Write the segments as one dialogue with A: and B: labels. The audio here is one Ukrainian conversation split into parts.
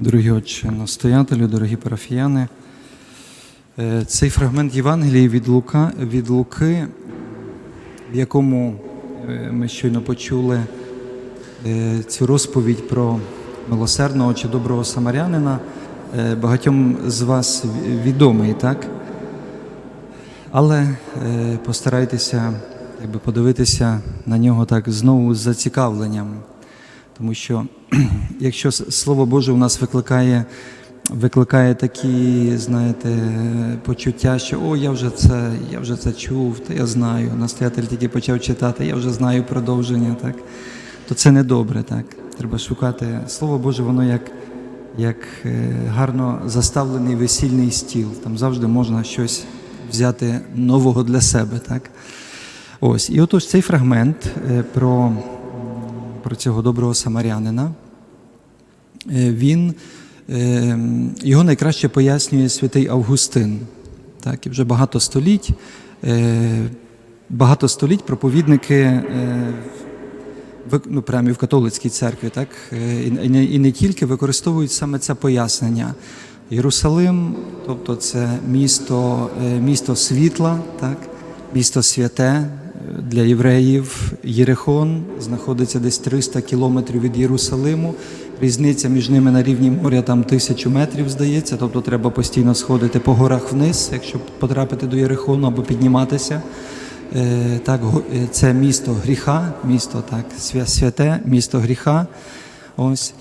A: Дорогі отче настоятелю, дорогі парафіяни, е, цей фрагмент Євангелії від, Лука, від Луки, в якому е, ми щойно почули е, цю розповідь про милосердного чи доброго самарянина, багатьом з вас відомий, так? Але постарайтеся якби, подивитися на нього так знову з зацікавленням. Тому що якщо Слово Боже у нас викликає, викликає такі, знаєте, почуття, що о, я вже це, я вже це чув, та я знаю, настоятель тільки почав читати, я вже знаю продовження, так, то це не добре, так. Треба шукати. Слово Боже, воно як, як е, гарно заставлений весільний стіл. Там завжди можна щось взяти нового для себе. Так? Ось. І отож цей фрагмент е, про про цього доброго самарянина. Е, Він е, його найкраще пояснює святий Августин. Так, і вже багато століть, е, багато століть проповідники ну, прямо в католицькій церкві, так, і, не, і не тільки використовують саме це пояснення. Єрусалим, тобто це місто, місто світла, так, місто святе для євреїв. Єрихон знаходиться десь 300 кілометрів від Єрусалиму. Різниця між ними на рівні моря там тисячу метрів, здається, тобто треба постійно сходити по горах вниз, якщо потрапити до Єрихону або підніматися. Е, Так, е, це місто гріха, місто так, святе, місто гріха. Ось.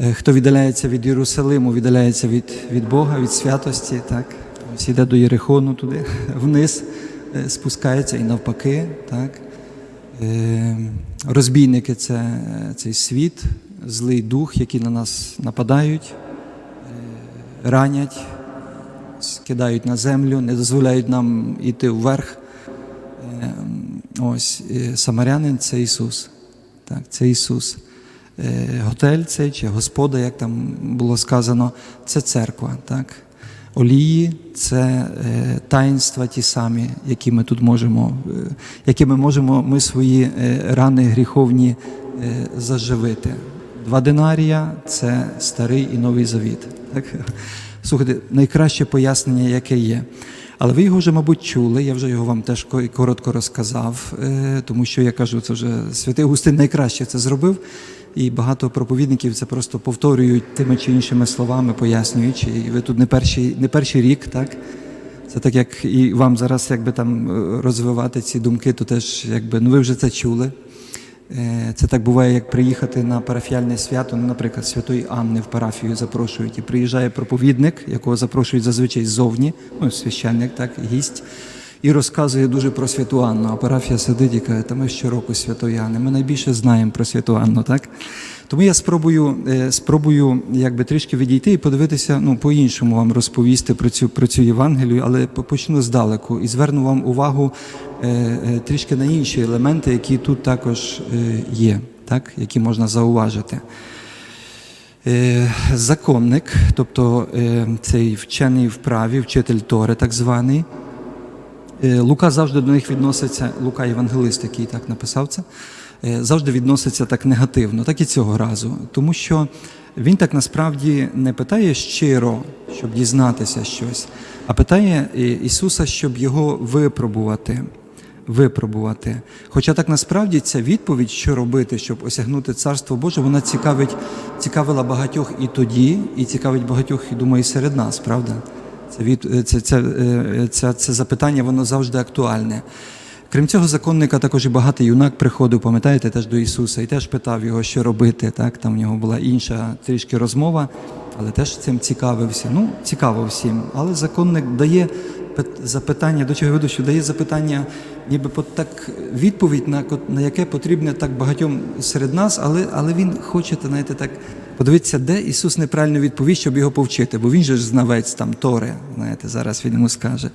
A: Е, Хто віддаляється від Єрусалиму, віддаляється від, від Бога, від святості, так? Ось іде до Єрихону туди, вниз, спускається і навпаки. Так? Розбійники це цей світ, злий дух, які на нас нападають, е, ранять, скидають на землю, не дозволяють нам йти вверх. Е, Ось е, самарянин це Ісус. Так, це Ісус. Е, Готель цей чи Господа, як там було сказано, це церква. Так? Олії це е, таїнства ті самі, які ми тут можемо, е, якими можемо ми свої е, рани гріховні е, заживити. Два динарія це старий і новий завіт. Так? Слухайте, найкраще пояснення, яке є. Але ви його вже, мабуть, чули, я вже його вам теж коротко розказав, е, тому що я кажу, це вже святий Густин найкраще це зробив, і багато проповідників це просто повторюють тими чи іншими словами, пояснюючи. І ви тут не перший, не перший рік, так? Це так, як і вам зараз якби там е, розвивати ці думки, то теж якби ну ви вже це чули. Е, Це так буває, як приїхати на парафіальне свято, ну, наприклад, Святої Анни в парафію запрошують, і приїжджає проповідник, якого запрошують зазвичай ззовні, ну, священник, так, гість, і розказує дуже про святу Анну. А парафія сидить і каже, та ми щороку Святої Анни, ми найбільше знаємо про святу Анну, так? Тому я спробую, е, спробую якби трішки відійти і подивитися, ну, по-іншому вам розповісти про цю, про цю Євангелію, але почну здалеку і зверну вам увагу е, е, трішки на інші елементи, які тут також є, так? які можна зауважити. Законник, тобто цей вчений в праві, вчитель Тори, так званий. Лука завжди до них відноситься, Лука Євангелист, який так написав це, завжди відноситься так негативно, так і цього разу. Тому що він так насправді не питає щиро, щоб дізнатися щось, а питає е, Ісуса, щоб його випробувати. Випробувати. Хоча так насправді ця відповідь, що робити, щоб осягнути Царство Боже, вона цікавить, цікавила багатьох і тоді, і цікавить багатьох, і думаю, і серед нас, правда? Це, від, це, це, е, це, це запитання, воно завжди актуальне. Крім цього, законника також і багатий юнак приходив, пам'ятаєте, теж до Ісуса, і теж питав його, що робити. Так? Там в нього була інша трішки розмова, але теж цим цікавився. Ну, цікаво всім. Але законник дає запитання, до чого веду, що дає запитання, ніби по- так відповідь, на, на яке потрібне так багатьом серед нас, але, але він хоче, знаєте, так подивитися, де Ісус неправильно відповість, щоб його повчити, бо він же ж знавець там Тори, знаєте, зараз він йому скаже.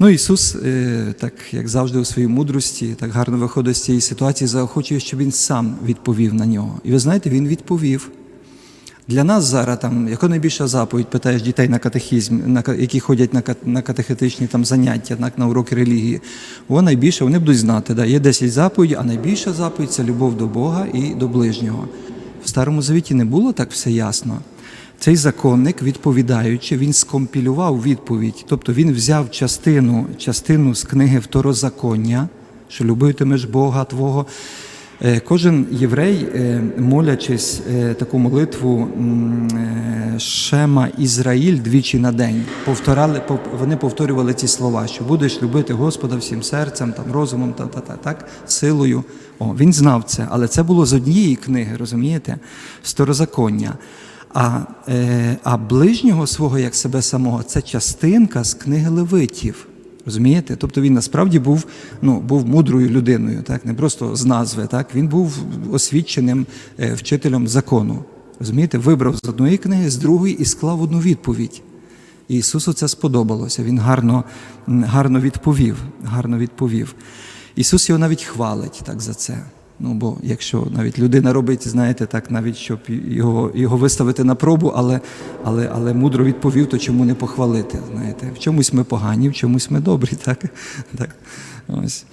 A: Ну, Ісус, е, так як завжди у своїй мудрості, так гарно виходить з цієї ситуації, заохочує, щоб він сам відповів на нього. І ви знаєте, він відповів. Для нас зараз там, яка найбільша заповідь, питаєш дітей на катехізм, на, які ходять на, на катехетичні там, заняття, на, на уроки релігії, вона найбільше, вони будуть знати, да, є 10 заповідей, а найбільша заповідь це любов до Бога і до ближнього. В Старому Завіті не було так все ясно. Цей законник, відповідаючи, він скомпілював відповідь, тобто він взяв частину, частину з книги Второзаконня, що любитимеш Бога Твого. Е, Кожен єврей, е, молячись е, таку молитву Шема Ізраїль двічі на день, повторали, пов- вони повторювали ці слова, що будеш любити Господа всім серцем, там, розумом, та, та, та, так, силою. О, він знав це, але це було з однієї книги, розумієте? З Второзаконня. А, е, а ближнього свого, як себе самого, це частинка з книги Левитів. Розумієте? Тобто він насправді був, ну, був мудрою людиною, так? не просто з назви. Так? Він був освіченим е, вчителем закону. Розумієте, вибрав з одної книги, з другої і склав одну відповідь. І Ісусу це сподобалося. Він гарно, гарно відповів. Гарно відповів. Ісус його навіть хвалить так за це. Ну, бо якщо навіть людина робить, знаєте, так, навіть щоб його, його виставити на пробу, але, але, але мудро відповів, то чому не похвалити? Знаєте, в чомусь ми погані, в чомусь ми добрі, так? так. Ось.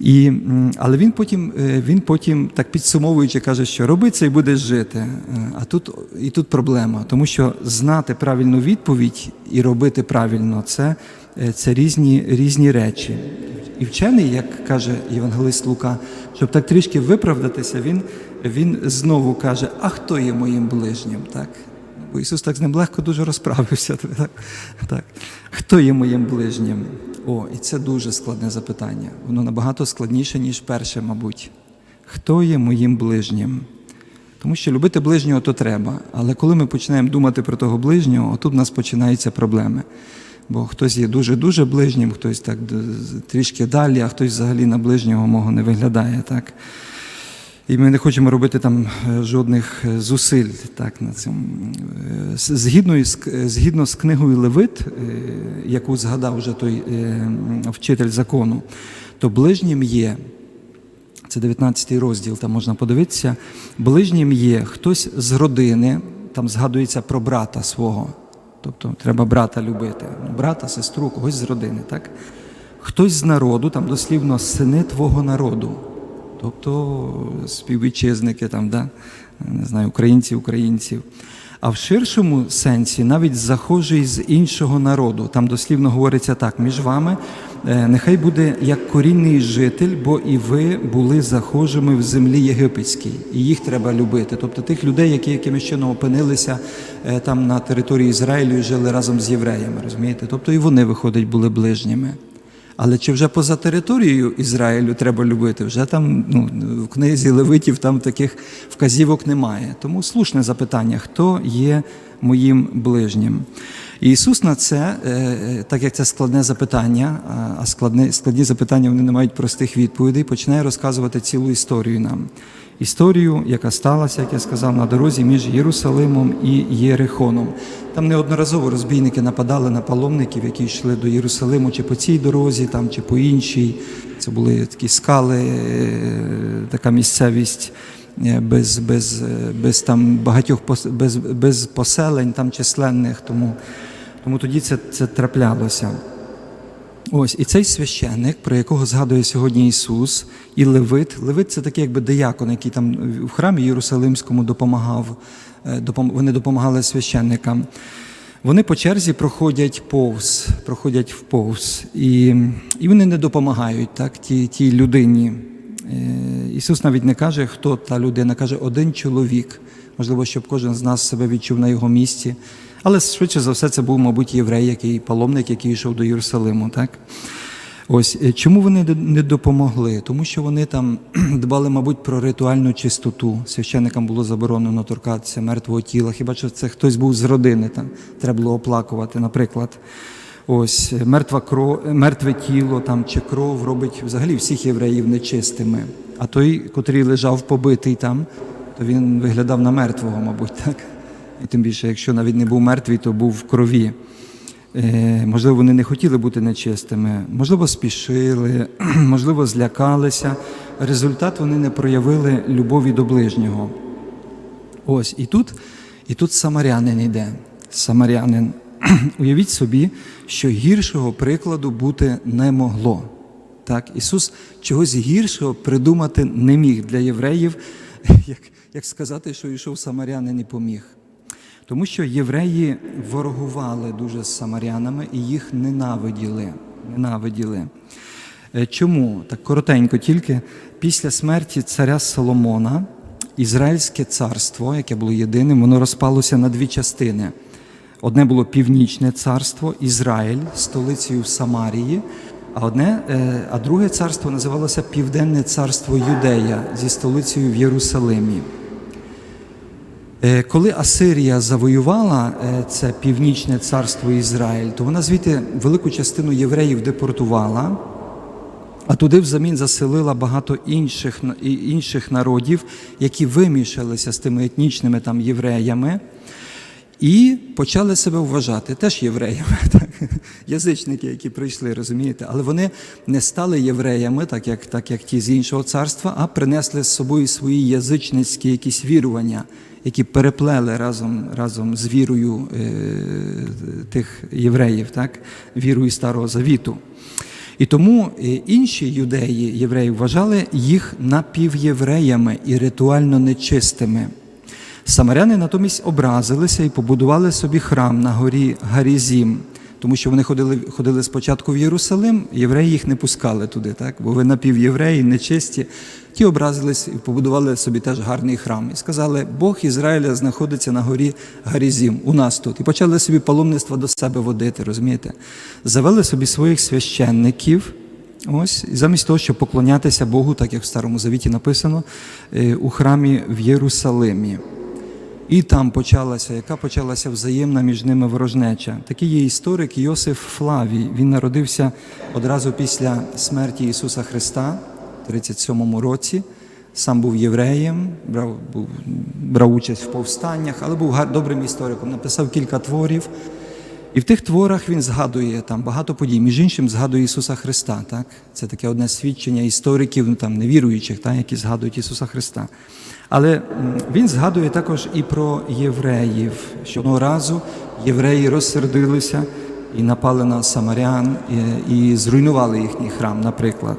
A: І, але він потім, е, він потім, так підсумовуючи, каже, що роби це і будеш жити. Е, А тут і тут проблема, тому що знати правильну відповідь і робити правильно це, е, це різні, різні речі. І вчений, як каже Євангелист Лука, щоб так трішки виправдатися, він, він знову каже: А хто є моїм ближнім? Так? Бо Ісус так з ним легко дуже розправився. Так? Так. Хто є моїм ближнім? О, і це дуже складне запитання. Воно набагато складніше, ніж перше, мабуть. Хто є моїм ближнім? Тому що любити ближнього то треба. Але коли ми починаємо думати про того ближнього, тут у нас починаються проблеми. Бо хтось є дуже-дуже ближнім, хтось так трішки далі, а хтось взагалі на ближнього мого не виглядає. Так? І ми не хочемо робити там е, жодних е, зусиль так, на цьому. Е, Згідно, із, згідно з книгою Левит, яку згадав вже той вчитель закону, то ближнім є, це 19 розділ, там можна подивитися, ближнім є хтось з родини, там згадується про брата свого. Тобто треба брата любити. Ну, Брата, сестру, когось з родини, так? Хтось з народу, там дослівно сини твого народу. Тобто співвітчизники, там, да? не знаю, українці, українців. А в ширшому сенсі навіть захожий з іншого народу. Там дослівно говориться так: між вами нехай буде як корінний житель, бо і ви були захожими в землі єгипетській, і їх треба любити. Тобто тих людей, які якимось чином опинилися е, там на території Ізраїлю і жили разом з євреями, розумієте? Тобто і вони, виходить, були ближніми. Але чи вже поза територією Ізраїлю треба любити? Вже там ну, в книзі Левитів там таких вказівок немає. Тому слушне запитання, хто є моїм ближнім? І Ісус на це, е, е, так як це складне запитання, а- складне, складні запитання вони не мають простих відповідей, починає розказувати цілу історію нам. Історію, яка сталася, як я сказав, на дорозі між Єрусалимом і Єрихоном. Там неодноразово розбійники нападали на паломників, які йшли до Єрусалиму, чи по цій дорозі, там, чи по іншій. Це були такі скали, е, така місцевість без, без, без там багатьох без, без поселень там численних. Тому, тому тоді це, це траплялося. Ось і цей священник, про якого згадує сьогодні Ісус, і Левит. Левит це такий якби диякон, який там в храмі Єрусалимському допомагав. е, допом- Вони допомагали священникам. Вони по черзі проходять повз, проходять в повз, і, і вони не допомагають так, тій, тій людині. Е, Ісус навіть не каже, хто та людина, каже один чоловік. Можливо, щоб кожен з нас себе відчув на його місці. Але швидше за все, це був, мабуть, єврей, який паломник, який йшов до Єрусалиму. Так? Ось е, чому вони не- допомогли? Тому що вони там дбали, мабуть, про ритуальну чистоту. Священникам було заборонено торкатися мертвого тіла. Хіба що це хтось був з родини, там треба було оплакувати, наприклад. Ось е, мертва кров, е, мертве тіло там чи кров робить взагалі всіх євреїв нечистими. А той, котрий лежав побитий там, то він виглядав на мертвого, мабуть, так. І тим більше, якщо навіть не був мертвий, то був в крові. Е, Можливо, вони не хотіли бути нечистими, можливо, спішили, можливо, злякалися. Результат вони не проявили любові до ближнього. Ось, і тут, і тут самарянин йде. Самарянин. Уявіть собі, що гіршого прикладу бути не могло. Так, Ісус чогось гіршого придумати не міг для євреїв, як, як сказати, що йшов самарянин і поміг. Тому що євреї ворогували дуже з самарянами і їх ненавиділи. ненавиділи. Е, Чому? Так коротенько тільки після смерті царя Соломона Ізраїльське царство, яке було єдиним, воно розпалося на дві частини. Одне було північне царство Ізраїль столицею Самарії, а одне, е, а друге царство називалося Південне царство Юдея зі столицею в Єрусалимі. Е, Коли Асирія завоювала е, це північне царство Ізраїль, то вона звідти велику частину євреїв депортувала, а туди взамін заселила багато інших, інших народів, які вимішалися з тими етнічними там євреями. І почали себе вважати теж євреями, так? язичники, які прийшли, розумієте, але вони не стали євреями, так як, так як ті з іншого царства, а принесли з собою свої язичницькі якісь вірування, які переплели разом, разом з вірою е, тих євреїв, так? вірою Старого Завіту. І тому е, інші юдеї, євреї, вважали їх напівєвреями і ритуально нечистими. Самаряни натомість образилися і побудували собі храм на горі Гарізім, тому що вони ходили, ходили спочатку в Єрусалим, євреї їх не пускали туди, так? бо ви напівєвреї, нечисті. Ті образились і побудували собі теж гарний храм. І сказали, Бог Ізраїля знаходиться на горі Гарізім, у нас тут. І почали собі паломництво до себе водити, розумієте? Завели собі своїх священників. Ось, замість того, щоб поклонятися Богу, так як в Старому Завіті написано, е, у храмі в Єрусалимі. І там почалася, яка почалася взаємна між ними ворожнеча. Такий є історик Йосиф Флавій. Він народився одразу після смерті Ісуса Христа в 37-му році. Сам був євреєм, брав, був, брав участь в повстаннях, але був гар- добрим істориком. Написав кілька творів. І в тих творах він згадує там багато подій. Між іншим згадує Ісуса Христа. Так? Це таке одне свідчення істориків, ну, там, невіруючих, так, які згадують Ісуса Христа. Але він згадує також і про євреїв, що одного разу євреї розсердилися і напали на самарян і, і зруйнували їхній храм, наприклад.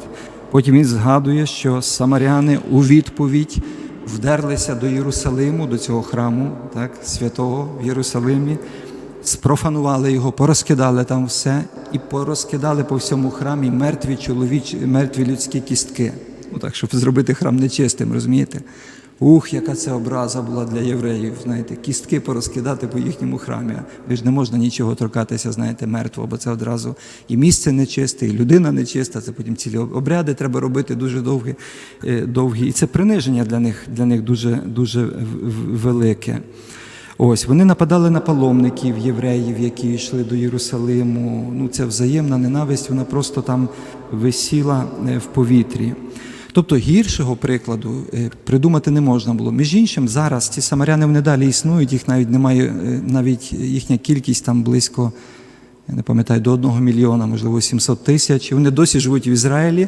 A: Потім він згадує, що самаряни у відповідь вдерлися до Єрусалиму, до цього храму, так, святого в Єрусалимі спрофанували його, порозкидали там все і порозкидали по всьому храмі мертві чоловічі, мертві людські кістки. Ну так, щоб зробити храм нечистим, розумієте? Ух, яка це образа була для євреїв, знаєте, кістки порозкидати по їхньому храмі. Ви ж не можна нічого торкатися, знаєте, мертвого, бо це одразу і місце нечисте, і людина нечиста, це потім цілі обряди треба робити дуже довгі, е, довгі. І це приниження для них, для них дуже, дуже велике. Ось вони нападали на паломників євреїв, які йшли до Єрусалиму. Ну, ця взаємна ненависть, вона просто там висіла е, в повітрі. Тобто гіршого прикладу е, придумати не можна було. Між іншим, зараз ці самаряни вони далі існують, їх навіть немає, е, навіть їхня кількість там близько, я не пам'ятаю, до одного мільйона, можливо, 700 тисяч. Вони досі живуть в Ізраїлі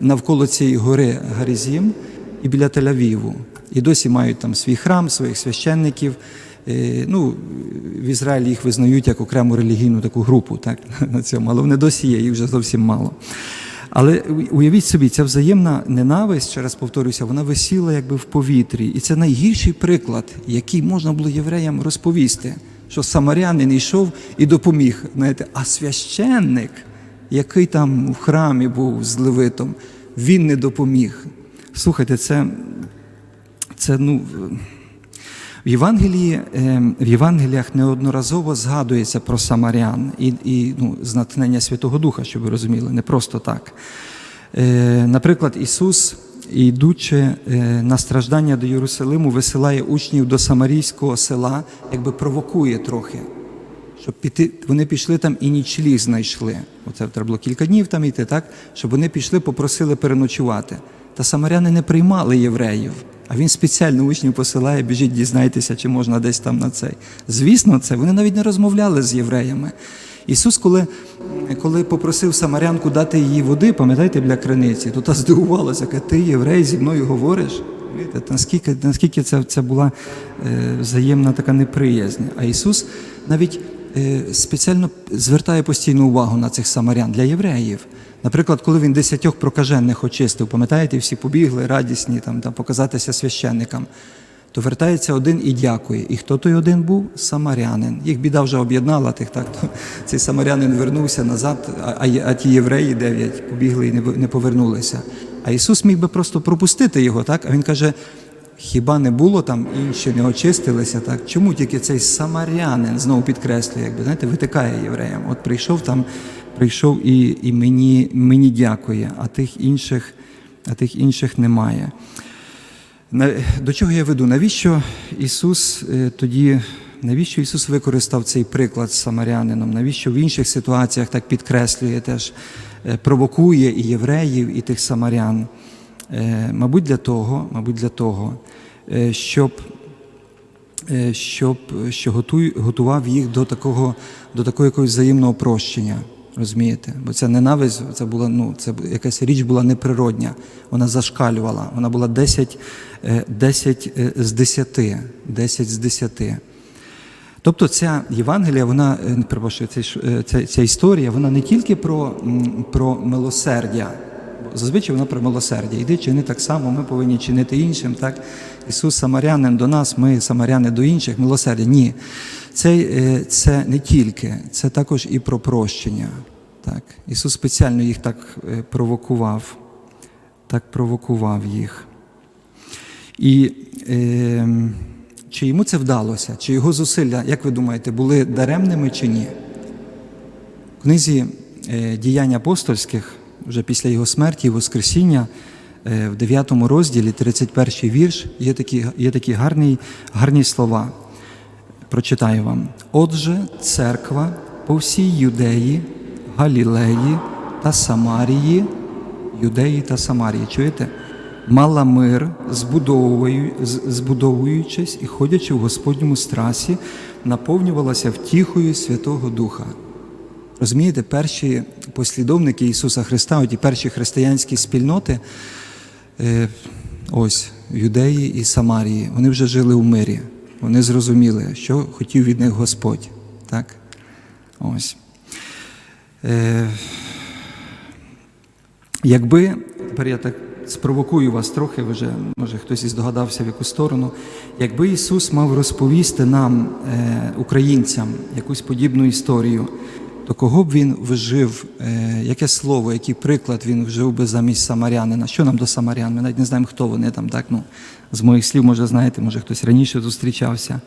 A: навколо цієї гори Гаризім і біля Тель-Авіву. І досі мають там свій храм, своїх священників. Е, Ну, в Ізраїлі їх визнають як окрему релігійну таку групу, так, на цьому, але вони досі є, їх вже зовсім мало. Але уявіть собі, ця взаємна ненависть, ще раз повторюся, вона висіла якби в повітрі. І це найгірший приклад, який можна було євреям розповісти, що самарянин йшов і допоміг. Знаєте, а священник, який там в храмі був з Левитом, він не допоміг. Слухайте, це, це ну. В Євангелії, е, в Євангеліях неодноразово згадується про самарян і, і ну, з натхнення Святого Духа, щоб ви розуміли, не просто так. Е, Наприклад, Ісус, йдучи е, на страждання до Єрусалиму, висилає учнів до самарійського села, якби провокує трохи. Щоб піти, вони пішли там і нічліг знайшли. Оце треба було кілька днів там йти, так? Щоб вони пішли, попросили переночувати. Та самаряни не приймали євреїв. А він спеціально учнів посилає, біжіть, дізнайтеся, чи можна десь там на цей. Звісно, це вони навіть не розмовляли з євреями. Ісус, коли, коли попросив самарянку дати їй води, пам'ятаєте, біля криниці, то та здивувалася, каже, ти єврей зі мною говориш. Наскільки, наскільки це, це була е, взаємна така неприязнь. А Ісус навіть е, спеціально звертає постійну увагу на цих самарян для євреїв. Наприклад, коли він десятьох прокажених очистив, пам'ятаєте, всі побігли радісні там, там показатися священникам. то вертається один і дякує. І хто той один був? Самарянин. Їх біда вже об'єднала тих, так то цей самарянин вернувся назад, а, а, ті євреї дев'ять побігли і не повернулися. А Ісус міг би просто пропустити його, так? А Він каже: хіба не було там інші не очистилися? Так? Чому тільки цей самарянин знову підкреслює, якби знаєте, витикає євреям? От прийшов там, прийшов і, і мені, мені дякує, а тих інших, а тих інших немає. До чого я веду? Навіщо Ісус е, тоді, навіщо Ісус використав цей приклад з самарянином? Навіщо в інших ситуаціях так підкреслює теж, е, провокує і євреїв, і тих самарян? Е, Мабуть, для того, мабуть, для того, щоб, щоб що готуй, готував їх до такого, до такого якогось взаємного прощення. Розумієте? Бо ця ненависть, це була ну, це якась річ була неприродня. Вона зашкалювала. Вона була 10, е, 10 е, з 10. 10 з 10. Тобто ця Євангелія, вона е, перепрошую, ця, е, ця, історія, вона не тільки про, про милосердя. Зазвичай вона про милосердя. Іди чини так само, ми повинні чинити іншим. Так? Ісус самарянин до нас, ми самаряни до інших, милосердя. Ні. Це, е, це не тільки, це також і про прощення. Так? Ісус спеціально їх так е, провокував, так провокував їх. І е, чи йому це вдалося, чи його зусилля, як ви думаєте, були даремними чи ні? В книзі е, діянь апостольських, вже після його смерті і Воскресіння, в 9 розділі, 31 вірш, є такі, є такі гарні, гарні слова. Прочитаю вам. Отже, церква по всій Юдеї, Галілеї та Самарії, Юдеї та Самарії. Чуєте? Мала мир, збудовуючись і ходячи в Господньому страсі, наповнювалася втіхою Святого Духа. Розумієте, перші послідовники Ісуса Христа, ті перші християнські спільноти, е, ось Юдеї і Самарії, вони вже жили у мирі. Вони зрозуміли, що хотів від них Господь. Так? Ось. Е, якби, тепер я так спровокую вас трохи, вже, може хтось і здогадався в яку сторону, якби Ісус мав розповісти нам, е, українцям, якусь подібну історію, то кого б він вжив, е, яке слово, який приклад він вжив би замість самарянина? Що нам до самарян? Ми навіть не знаємо, хто вони там, так, ну, з моїх слів, може, знаєте, може хтось раніше зустрічався.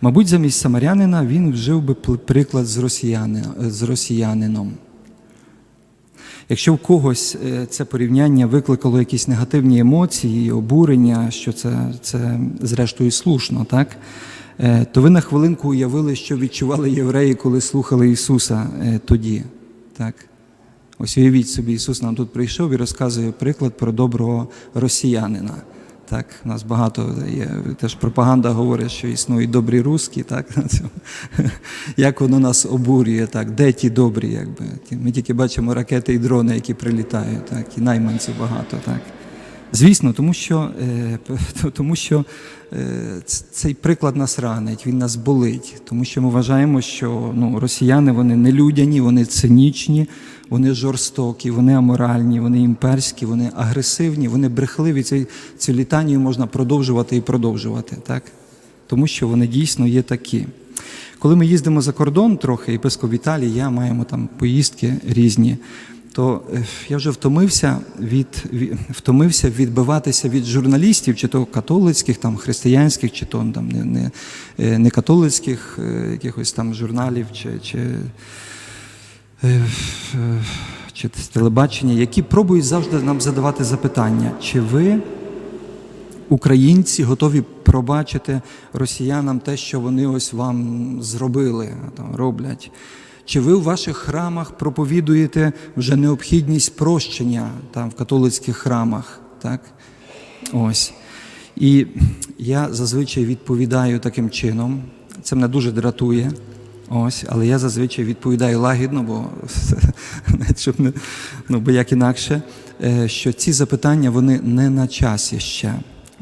A: Мабуть, замість самарянина він вжив би приклад з, росіяни, з росіянином. Якщо в когось е, це порівняння викликало якісь негативні емоції, обурення, що це, це зрештою слушно, так? Е, то ви на хвилинку уявили, що відчували євреї, коли слухали Ісуса е, тоді. Так? Ось уявіть собі, Ісус нам тут прийшов і розказує приклад про доброго росіянина. Так, у нас багато є теж пропаганда говорить, що існують добрі русські, так? Як воно нас обурює, так, де ті добрі, якби. Ми тільки бачимо ракети і дрони, які прилітають, так, і найманців багато, так. Звісно, тому що, е, тому що цей приклад нас ранить, він нас болить, тому що ми вважаємо, що ну, росіяни вони нелюдяні, вони цинічні, вони жорстокі, вони аморальні, вони імперські, вони агресивні, вони брехливі. Цю, цю літанію можна продовжувати і продовжувати, так? тому що вони дійсно є такі. Коли ми їздимо за кордон трохи, і Песков Віталій, я маємо там поїздки різні, то е, я вже втомився від, втомився відбиватися від журналістів, чи то католицьких, там християнських, чи то там не, не, е, не католицьких е, якихось там журналів, чи, чи, чи телебачення, які пробують завжди нам задавати запитання, чи ви українці готові пробачити росіянам те, що вони ось вам зробили, там, роблять. Чи ви в ваших храмах проповідуєте вже необхідність прощення там, в католицьких храмах? Так? Ось. І я зазвичай відповідаю таким чином. Це мене дуже дратує. Ось, але я зазвичай відповідаю лагідно, бо, щоб не, ну, бо як інакше, е, що ці запитання вони не на часі ще.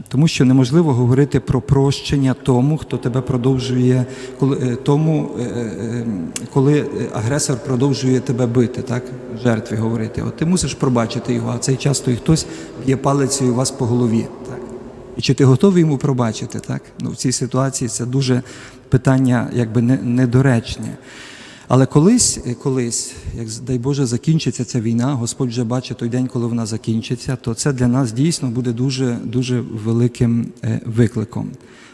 A: Тому що неможливо говорити про прощення тому, хто тебе продовжує, коли, е, тому, е, е, коли агресор продовжує тебе бити, так? жертві говорити. От ти мусиш пробачити його, а цей час то і хтось б'є палицею вас по голові. Так? І чи ти готовий йому пробачити? Так? Ну, в цій ситуації це дуже питання якби не- недоречне. Але колись, е, колись, як дай Боже, закінчиться ця війна, Господь вже бачить той день, коли вона закінчиться, то це для нас дійсно буде дуже, дуже великим е, викликом.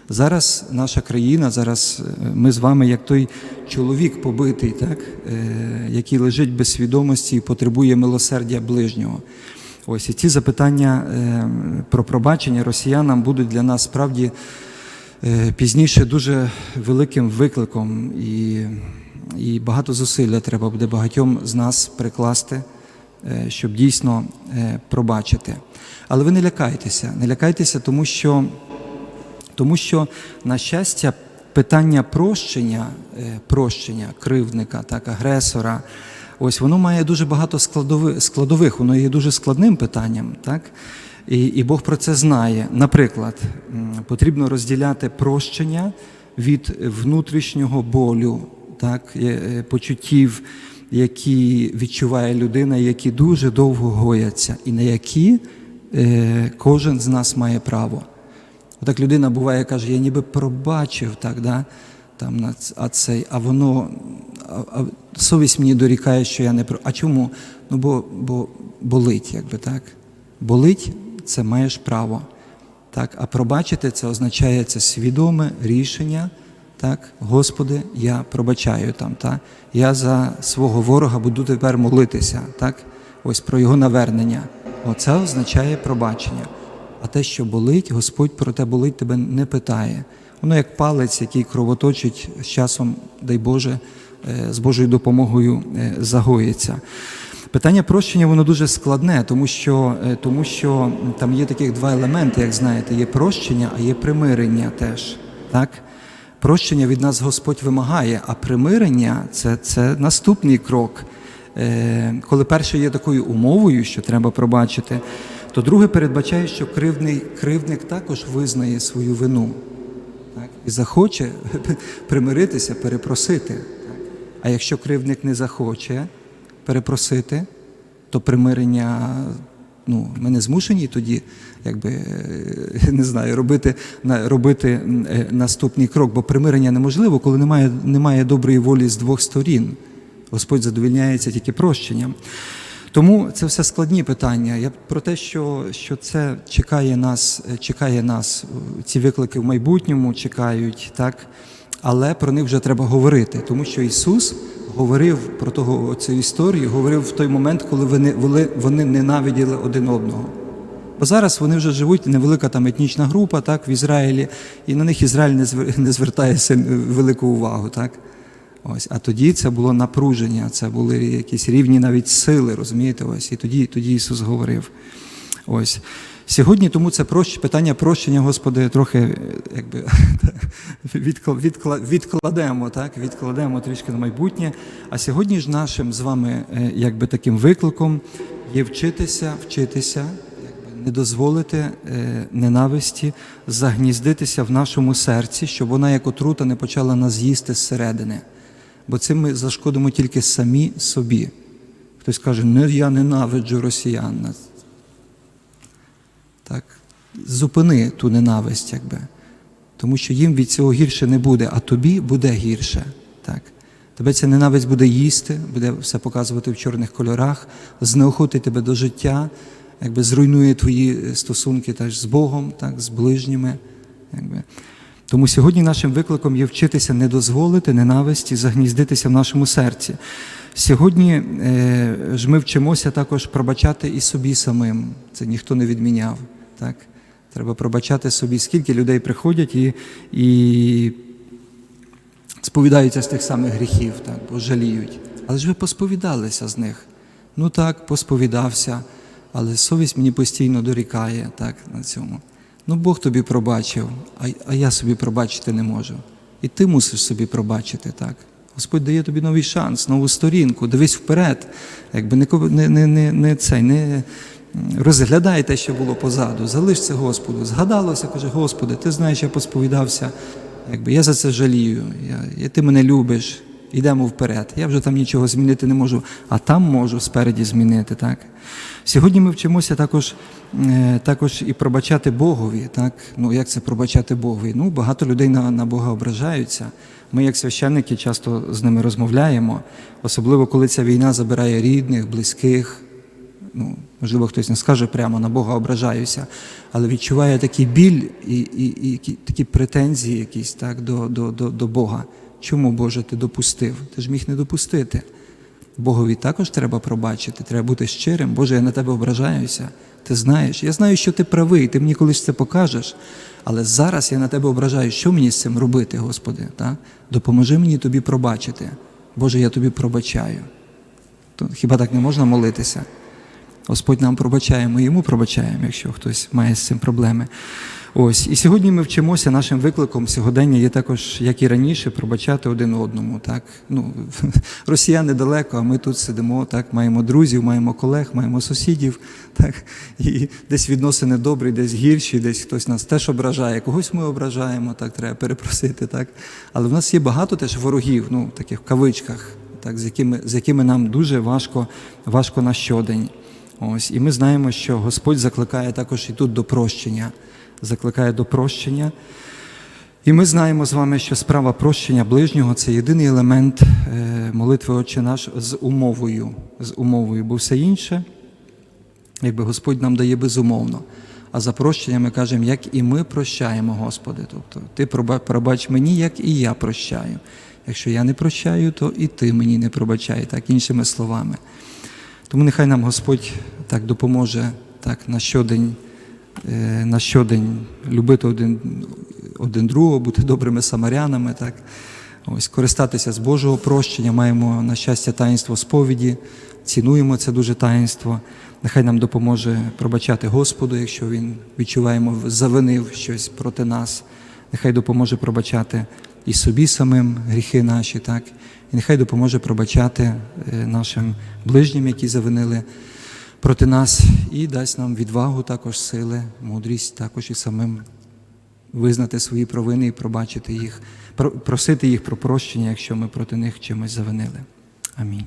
A: Зараз наша країна, зараз е, ми з вами, як той чоловік побитий, так, який лежить без свідомості і потребує милосердя ближнього. Ось і ці запитання про пробачення росіянам будуть для нас справді пізніше дуже великим викликом, і, і багато зусилля треба буде багатьом з нас прикласти, е, щоб дійсно е, пробачити. Але ви не лякайтеся, не лякайтеся, тому що, тому що на щастя, питання прощення, е, прощення кривдника, так, агресора. Ось воно має дуже багато складових, складових воно є дуже складним питанням, так? І, і Бог про це знає. Наприклад, потрібно розділяти прощення від внутрішнього болю, так, е, е, почуттів, які відчуває людина, які дуже довго гояться, і на які е, кожен з нас має право. Отак людина буває, каже, я ніби пробачив, так, да? Там, а, цей, а воно, а, а совість мені дорікає, що я не про. А чому? Ну, бо, бо болить, якби так. Болить це маєш право. Так, а пробачити це означає це свідоме рішення. Так, Господи, я пробачаю там. Так? Я за свого ворога буду тепер молитися. Так? Ось про його навернення. Оце означає пробачення. А те, що болить, Господь про те болить, тебе не питає. Воно як палець, який кровоточить з часом, дай Боже, е, з Божою допомогою е, загоїться. Питання прощення воно дуже складне, тому що, е, тому що там є таких два елементи, як знаєте, є прощення, а є примирення теж. Так? Прощення від нас Господь вимагає, а примирення це, це наступний крок. Е, Коли перше є такою умовою, що треба пробачити, то друге передбачає, що кривдний, кривдник також визнає свою вину так, і захоче примиритися, перепросити. А якщо кривдник не захоче перепросити, то примирення, ну, ми не змушені тоді, якби, е, не знаю, робити, робити е, наступний крок, бо примирення неможливо, коли немає, немає доброї волі з двох сторін. Господь задовільняється тільки прощенням. Тому це все складні питання. Я про те, що, що це чекає нас, е, чекає нас, ці виклики в майбутньому чекають, так? Але про них вже треба говорити, тому що Ісус говорив про того, цю історію, говорив в той момент, коли вони, вони, ненавиділи один одного. Бо зараз вони вже живуть невелика там етнічна група, так, в Ізраїлі, і на них Ізраїль не не звертає велику увагу. Так? Ось, а тоді це було напруження, це були якісь рівні навіть сили, розумієте? Ось, і тоді, тоді Ісус говорив. Ось. Сьогодні тому це питання прощення, Господи, трохи е, якби, відкла- відкла- відкладемо, так? відкладемо трішки на майбутнє. А сьогодні ж нашим з вами е, якби, таким викликом є вчитися, вчитися, якби, не дозволити е, ненависті загніздитися в нашому серці, щоб вона як отрута не почала нас їсти зсередини. Бо цим ми зашкодимо тільки самі собі. Хтось каже, не я ненавиджу росіян. Так, зупини ту ненависть, якби. Тому що їм від цього гірше не буде, а тобі буде гірше. Так. Тебе ця ненависть буде їсти, буде все показувати в чорних кольорах, знеохотить тебе до життя, якби зруйнує твої стосунки теж з Богом, так, з ближніми. Якби. Тому сьогодні нашим викликом є вчитися не дозволити ненависті загніздитися в нашому серці. Сьогодні е, ж ми вчимося також пробачати і собі самим. Це ніхто не відміняв. Так? Треба пробачати собі, скільки людей приходять і, і сповідаються з тих самих гріхів, так, бо жаліють. Але ж ви посповідалися з них. Ну так, посповідався, але совість мені постійно дорікає так, на цьому. Ну, Бог тобі пробачив, а, а я собі пробачити не можу. І ти мусиш собі пробачити, так. Господь дає тобі новий шанс, нову сторінку, дивись вперед, якби не, не, не, не, цей, не розглядай те, що було позаду, залиш це Господу. Згадалося, каже, Господи, ти знаєш, я посповідався, якби я за це жалію, я, я, ти мене любиш, йдемо вперед. Я вже там нічого змінити не можу, а там можу спереді змінити. Так? Сьогодні ми вчимося також, е, також і пробачати Богові. Так? Ну, як це пробачати Богові? Ну, багато людей на, на Бога ображаються. Ми, як священники, часто з ними розмовляємо, особливо коли ця війна забирає рідних, близьких. Ну, можливо, хтось не скаже прямо на Бога ображаюся, але відчуває такий біль і, і, і такі претензії якісь так, до, до, до, до Бога. Чому, Боже, ти допустив? Ти ж міг не допустити. Богові також треба пробачити, треба бути щирим. Боже, я на тебе ображаюся. Ти знаєш. Я знаю, що ти правий, ти мені колись це покажеш. Але зараз я на тебе ображаю. Що мені з цим робити, Господи? Так? Допоможи мені тобі пробачити. Боже, я тобі пробачаю. То хіба так не можна молитися? Господь нам пробачає, ми йому пробачаємо, якщо хтось має з цим проблеми. Ось і сьогодні ми вчимося нашим викликом. Сьогодення є також, як і раніше, пробачати один одному. Так ну росіяни далеко, а ми тут сидимо. Так, маємо друзів, маємо колег, маємо сусідів. Так і десь відносини добрі, десь гірші, десь хтось нас теж ображає. Когось ми ображаємо, так треба перепросити. Так, але в нас є багато теж ворогів, ну таких в кавичках, так з якими з якими нам дуже важко, важко на щодень. Ось, і ми знаємо, що Господь закликає також і тут до прощення, закликає до прощення. І ми знаємо з вами, що справа прощення ближнього це єдиний елемент е, молитви Отче наш з умовою, з умовою, бо все інше, якби Господь нам дає безумовно. А за прощення ми кажемо, як і ми прощаємо, Господи. Тобто ти пробач мені, як і я прощаю. Якщо я не прощаю, то і ти мені не пробачай, так іншими словами. Тому нехай нам Господь так допоможе так на щодень, е, на щодень любити один, один другого, бути добрими самарянами, так. Ось, користатися з Божого прощення, маємо на щастя таїнство сповіді, цінуємо це дуже таїнство. Нехай нам допоможе пробачати Господу, якщо Він відчуваємо, завинив щось проти нас. Нехай допоможе пробачати і собі самим гріхи наші, так? І нехай допоможе пробачати е, нашим ближнім, які завинили проти нас, і дасть нам відвагу, також сили, мудрість, також і самим визнати свої провини і пробачити їх, про- просити їх про прощення, якщо ми проти них чимось завинили. Амінь.